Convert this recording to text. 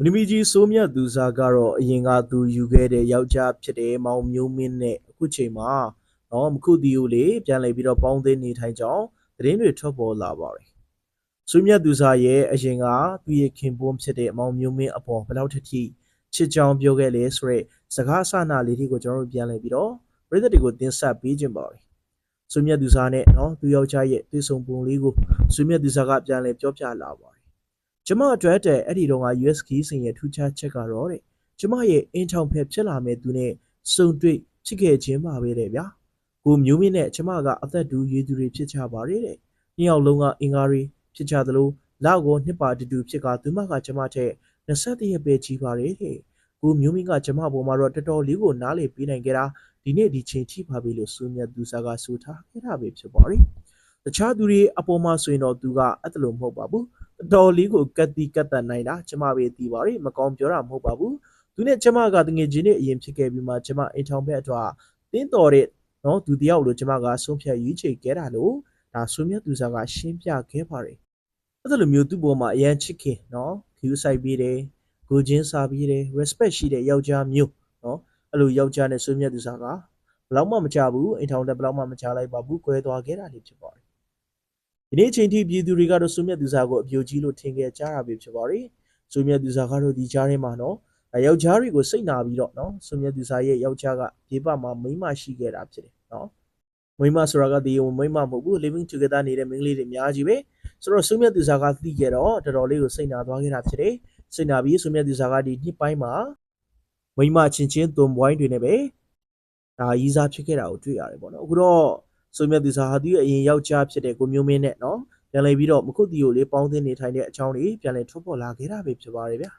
မင်းသမီးကြီးစိုးမြတ်သူစားကတော့အရင်ကသူယူခဲ့တဲ့ယောက်ျားဖြစ်တဲ့မောင်မျိုးမင်းနဲ့အခုချိန်မှာတော့မခုတီကိုလေပြန်လည်ပြီးတော့ပေါင်းသိနေထိုင်ကြောင်းသတင်းတွေထွက်ပေါ်လာပါတယ်။စိုးမြတ်သူစားရဲ့အရင်ကသူ့ရဲ့ခင်ပွန်းဖြစ်တဲ့မောင်မျိုးမင်းအပေါ်ဘယ်လောက်ထက်ထိချစ်ကြောင်ပြောခဲ့လဲဆိုတော့စကားအစနာလေးတွေကိုကျွန်တော်တို့ပြန်လည်ပြီးတော့ပြည်သက်တွေကိုတင်ဆက်ပေးခြင်းပါတယ်။စိုးမြတ်သူစားနဲ့နော်သူယောက်ျားရဲ့တွေ့ဆုံပုံလေးကိုစိုးမြတ်သူစားကပြန်လည်ပြောပြလာပါတယ်။ ကျမအတွက်တဲ့အဲ့ဒီတော့က US ခီးစင်ရဲ့ထူးခြားချက်ကတော့တဲ့ကျမရဲ့အင်ထောင်ဖက်ဖြစ်လာမဲ့သူနဲ့စုံတွေ့ဖြစ်ခဲ့ခြင်းပါပဲတဲ့ဗျာကိုမျိုးမင်းနဲ့ကျမကအသက်တူရည်သူတွေဖြစ်ကြပါတယ်တဲ့နှစ်ယောက်လုံးကအင်္ဂါတွေဖြစ်ကြသလိုလောက်ကိုနှစ်ပါတူတူဖြစ်ကသူမကကျမထက်20ရက်ပဲကြီးပါတယ်တဲ့ကိုမျိုးမင်းကကျမပေါ်မှာတော့တော်တော်လေးကိုနားလေပေးနိုင်ကြတာဒီနေ့ဒီချိန်ထိပါပြီလို့ဆိုမြတ်သူစားကဆိုထားခဲ့တာပဲဖြစ်ပါတယ်တခြားသူတွေအပေါ်မှာဆိုရင်တော့သူကအဲ့ဒါလိုမဟုတ်ပါဘူး တော်လေးကိုကတ်တီကတ်တန်နိုင်တာကျမပဲသိပါရမကောင်းပြောတာမဟုတ်ပါဘူးသူနဲ့ကျမကတငယ်ချင်းနဲ့အရင်ဖြစ်ခဲ့ပြီးမှကျမအိမ်ထောင်ဘက်အထွာတင်းတော်တဲ့နော်သူတယောက်လို့ကျမကဆုံးဖြတ်ရွေးချယ်ခဲ့တာလို့ဒါဆွေမြတ်သူစားကရှင်းပြခဲ့ပါတယ်အဲ့ဒါလိုမျိုးသူ့ပေါ်မှာအရန်ချစ်ခင်နော်ခူးဆိုင်ပြီးတယ်ကိုချင်းစားပြီးတယ် respect ရှိတဲ့ယောက်ျားမျိုးနော်အဲ့လိုယောက်ျားနဲ့ဆွေမြတ်သူစားကဘယ်တော့မှမကြဘူးအိမ်ထောင်တက်ဘယ်တော့မှမကြလိုက်ပါဘူးကွဲသွားခဲ့တာလေးဖြစ်ပါတယ် ဒီနေ့အချိန်ထိပြည်သူတွေကတော့စုမြတ်သူစားကိုအပြိုကြီးလို့ထင်ခဲ့ကြတာပဲဖြစ်ပါတယ်။စုမြတ်သူစားကတော့ဒီကြားထဲမှာနော်အဲယောက်ျားတွေကိုစိတ်နာပြီးတော့နော်စုမြတ်သူစားရဲ့ယောက်ျားကဒီဘက်မှာမိန်းမရှိခဲ့တာဖြစ်တယ်နော်။မိန်းမဆိုတာကဒီမိန်းမမဟုတ်ဘူး living together နေတဲ့မိန်းကလေးတွေအများကြီးပဲ။ဆိုတော့စုမြတ်သူစားကသိခဲ့တော့တော်တော်လေးကိုစိတ်နာသွားခဲ့တာဖြစ်တယ်။စိတ်နာပြီးစုမြတ်သူစားကဒီနှစ်ပိုင်းမှာမိန်းမချင်းချင်းသွန်ပွိုင်းတွေနဲ့ပဲဒါရီးစားဖြစ်ခဲ့တာကိုတွေ့ရတယ်ပေါ့နော်။အခုတော့ ဆိုမြတ်သူစားဟာသူရဲ့အရင်ယောက်ျားဖြစ်တဲ့ကိုမျိုးမင်းနဲ့နော်ပြန်လည်ပြီးတော့မခုတီကိုလေးပေါင်းသင်းနေထိုင်တဲ့အကြောင်းလေးပြန်လည်ထုတ်ပေါ်လာခဲ့တာပဲဖြစ်ပါတယ်ဗျာ